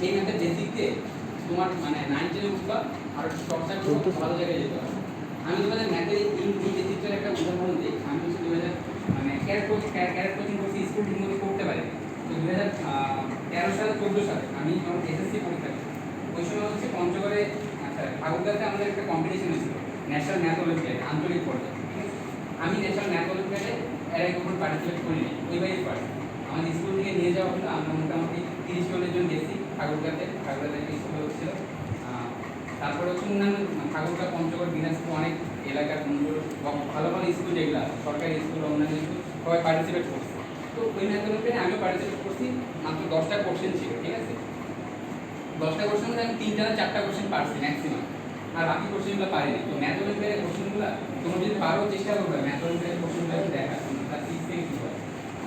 সেই ম্যাথের বেসিক দিয়ে তোমার মানে নাইন টেনে উঠবা আর চর্চা খুব ভালো জায়গায় যেতে হবে। আমি তোমাদের ম্যাথের এই এই বেসিকটার একটা উদাহরণ দিই। আমি হচ্ছে দু হাজার মানে ক্যারেট কোচ ক্যারেট কোচিং করছি স্কুল ঠিক মতো করতে পারি। তো দু হাজার তেরো সালে চোদ্দ সালে আমি যখন এসএসসি পরীক্ষা ওই সময় হচ্ছে পঞ্চগড়ে আচ্ছা ঠাকুরগাতে আমাদের একটা কম্পিটিশন হয়েছিল ন্যাশনাল ম্যাথ অলিম্পিয়াড আঞ্চলিক পর্যায়ে? আমি ন্যাশনাল ম্যাথ অলিম্পিয়াডে এর আগে কখনো পার্টিসিপেট করিনি ওইবারই পারি আমাদের স্কুল থেকে নিয়ে যাওয়া হলো আমরা মোটামুটি তিরিশ চল্লিশ জন গেছি। ঠাকুরগাতে ঠাকুরগাতে একটা স্কুল হচ্ছিল। তারপরে হচ্ছে অন্যান্য ঠাকুরগা, পঞ্চগড়, দিনাজপুর অনেক এলাকার বা ভালো ভালো স্কুল যেগুলো সরকারি স্কুল, অন্যান্য স্কুল, সবাই পার্টিসিপেট করছে। তো ওই ম্যাথ অলিম্পিয়াডে আমিও পার্টিসিপেট করছি, মাত্র দশটা কোশ্চেন ছিল, ঠিক আছে? দশটা কোশ্চেন আমি তিনটা না চারটা কোশ্চেন পারছি ম্যাক্সিমাম আর বাকি কোশ্চেনগুলো পারিনি। তো ম্যাথ অলিম্পিয়াডের কোশ্চেনগুলো তোমরা যদি পারো, চেষ্টা করবে ম্যাথ অলিম্পিয়াডের কোশ্চেনগুলো দেখা সিক্স থেকে কি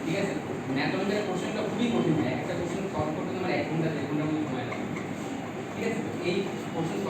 ঠিক আছে? ম্যাথ অলিম্পিয়াডের কোশ্চেনটা খুবই কঠিন হয় একটা কোশ্চেন সলভ করতে তোমার এক ঘণ্টা দেড় ঘণ্টার মতো সময় লাগে ঠিক আছে এই কোশ্চেন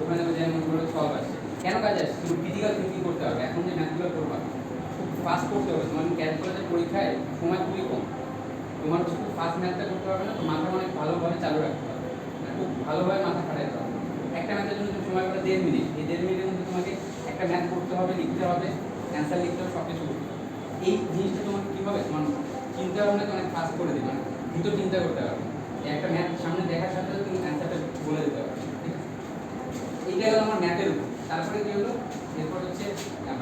ওখানে যে মনে করো সলভ আসছে কেন কাজে আসছে? তুমি ক্রিটিক্যাল থিঙ্কিং করতে হবে। এখন যে ম্যাথগুলো করবা, খুব ফাস্ট করতে হবে। তোমার ক্যালকুলেটার পরীক্ষায় সময় খুবই কম। তোমার হচ্ছে খুব ফাস্ট ম্যাথটা করতে হবে না, তো মাথা অনেক ভালোভাবে চালু রাখতে হবে। মানে খুব ভালোভাবে মাথা খাটাইতে হবে। একটা ম্যাথের জন্য তুমি সময় করে দেড় মিনিট এই দেড় মিনিটের মধ্যে তোমাকে একটা ম্যাথ করতে হবে, লিখতে হবে অ্যান্সার লিখতে হবে সব কিছু হবে। এই জিনিসটা তোমাকে কী হবে তোমার চিন্তা ভাবনাকে অনেক ফাস্ট করে দেবে? মানে দ্রুত চিন্তা করতে হবে। একটা ম্যাথ সামনে দেখার সাথে তুমি অ্যান্সারটা বলে দিতে আছে এইটা হলো আমার ম্যাথের উপর। তারপরে কি হলো? এরপর হচ্ছে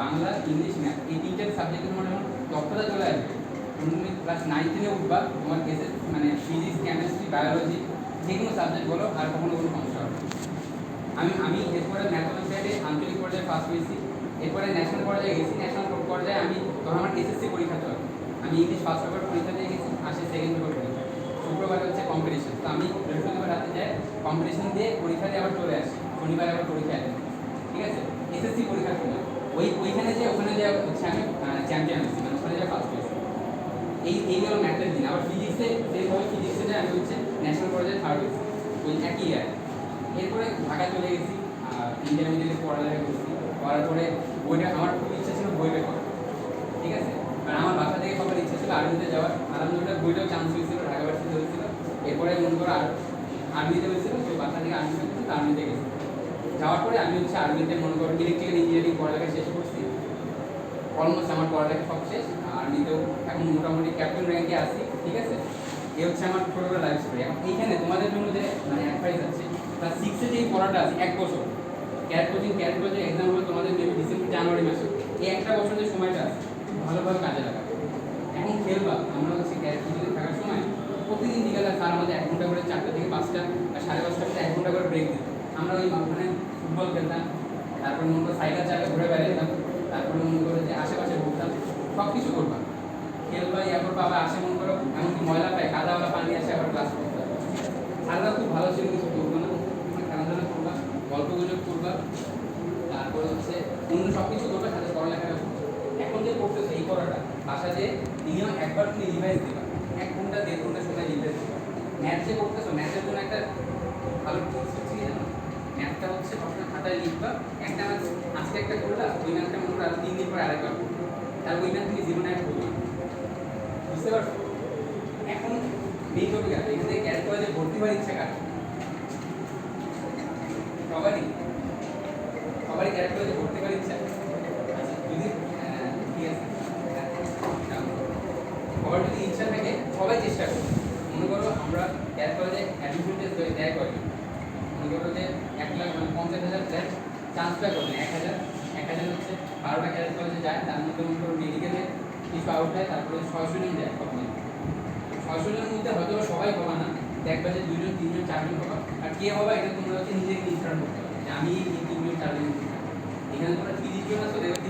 বাংলা, ইংলিশ, ম্যাথ, এই তিনটে সাবজেক্টে তোমার যখন দক্ষতা চলে আসবে। তুমি ক্লাস নাইন উঠবা, তোমার এসে মানে ফিজিক্স কেমিস্ট্রি বায়োলজি যে কোনো সাবজেক্ট বলো, আর কখনো কোনো সমস্যা হবে আমি আমি এরপরে ম্যাথ অলিম্পিয়াডে আঞ্চলিক পর্যায়ে ফার্স্ট হয়েছি এরপরে ন্যাশনাল পর্যায়ে গেছি ন্যাশনাল পর্যায়ে আমি তখন আমার এসএসসি পরীক্ষা চলে। আমি ইংলিশ ফার্স্ট পেপার পরীক্ষা দিয়ে গেছি, আসে সেকেন্ড পেপার পরীক্ষা। শুক্রবার হচ্ছে কম্পিটিশন তো আমি বৃহস্পতিবার রাতে যাই কম্পিটিশন দিয়ে পরীক্ষা দিয়ে আবার চলে আসি। শনিবার আবার পরীক্ষা দেয় ঠিক আছে? এসএসসি পরীক্ষার সময় ওই ওইখানে যে ওখানে যে হচ্ছে আমি চ্যাম্পিয়ন হয়েছি মানে ওখানে যে ফার্স্ট হয়েছি এই এই হলো ম্যাথের দিন। আবার ফিজিক্সে সেইভাবে ফিজিক্সে যে আমি হচ্ছে ন্যাশনাল পর্যায়ে থার্ড হয়েছি। ওই একই ইয়ার এরপরে ঢাকা চলে গেছি ইন্টারমিডিয়েটে পড়ালেখা করছি। করার পরে বইটা, আমার খুব ইচ্ছা ছিল বইটা করা ঠিক আছে? কারণ আমার বাসা থেকে সবার ইচ্ছা ছিল আর্মিতে যাওয়ার। আলহামদুলিল্লাহ বইটাও চান্স হয়েছিল, ঢাকা ভার্সিটি হয়েছিল। এরপরে মনে করো আর, আর্মিতে হয়েছিল, তো বাসা থেকে আর্মি হয়েছিল আর্মিতে গেছি। যাওয়ার পরে আমি হচ্ছে আর্মিতে মনে করো ইলেকট্রিক্যাল ইঞ্জিনিয়ারিং পড়ালেখা শেষ করছি। অলমোস্ট আমার পড়ালেখা সব শেষ আর্মিতেও এখন মোটামুটি ক্যাপ্টেন র্যাঙ্কে আসি ঠিক আছে? এ হচ্ছে আমার ছোটোবেলা লাইফ স্টোরি এখন এইখানে তোমাদের জন্য যে মানে অ্যাডভাইস আছে ক্লাস সিক্সে যে পড়াটা আছে, এক বছর। Cadet coaching cadet coaching exam হবে তোমাদের মেবি ডিসেম্বর জানুয়ারি মাসে। এই একটা বছর যে সময়টা আছে ভালোভাবে কাজে লাগাবে এখন খেলবা, আমরা হচ্ছে ক্যারেট কোচিংয়ে থাকার সময় প্রতিদিন বিকালে স্যার আমাদের এক ঘণ্টা করে চারটা থেকে পাঁচটা সাড়ে পাঁচটা থেকে এক ঘণ্টা করে ব্রেক দিত। আমরা ওই ওখানে ফুটবল খেলতাম, তারপর মনে করো সাইকেল চাকা ঘুরে বেড়াতাম তারপরে মনে করো যে আশেপাশে ঘুরতাম সব কিছু করবা খেলবা ইয়া করবা আবার আসে মনে করো, এমনকি ময়লা পায় কাদাওয়ালা পানি আসে আবার ক্লাস করতে। স্যাররা খুব ভালো ছিল, কিছু করব না খেলাধুলা করবা গল্প গুজব করবা তারপরে হচ্ছে অন্য সব কিছু করবা, সাথে পড়ালেখাটা এখন যে করতেছো এই পড়াটা, বাসা যে মিনিমাম একবার তুমি রিভাইজ দিবা, এক ঘণ্টা, দেড় ঘণ্টা সময় রিভাইজ দিবা। ম্যাথ যে করতেছো ম্যাথের জন্য একটা ভালো টিপস হচ্ছে কি জানো ম্যাথটা হচ্ছে সবসময় খাতায় লিখবা একটা ম্যাথ আজকে একটা করলা ওই ম্যাথটা মনে করো তিন দিন পরে আরেকবার তাহলে ওই ম্যাথ তুমি জীবনে আর করবে। বুঝতে পারছ? এখন মেইন টপিক আছে এখান থেকে কলেজে ভর্তি হওয়ার ইচ্ছা কার? সবারই। সবারই ক্যারেক্ট কলেজে ভর্তি হওয়ার ইচ্ছা। আচ্ছা যদি আহ, ঠিক আছে। সবার যদি ইচ্ছা থাকে সবাই চেষ্টা করবে। মনে করো আমরা ক্যারেক্ট কলেজে অ্যাডমিশন টেস্ট দেয় করে যে এক লাখ মানে পঞ্চাশ হাজার দেয় ট্রান্সফার পায় এক হাজার এক হাজার হচ্ছে বারো এক হাজার কলেজে যায়, তার মধ্যে মনে মেডিকেলে কিছু আউট হয়, তারপরে ছয়শো জন যায় কখনো। ছয়শো জনের মধ্যে হয়তো সবাই হবে না, দেখবা যে দুজন তিনজন, চারজন হবে। আর কে হবে এটা তোমরা হচ্ছে নিজেকে নির্ধারণ করতে হবে আমি তিনজন, চারজন এখানে তোমরা তিরিশ জন দেখবে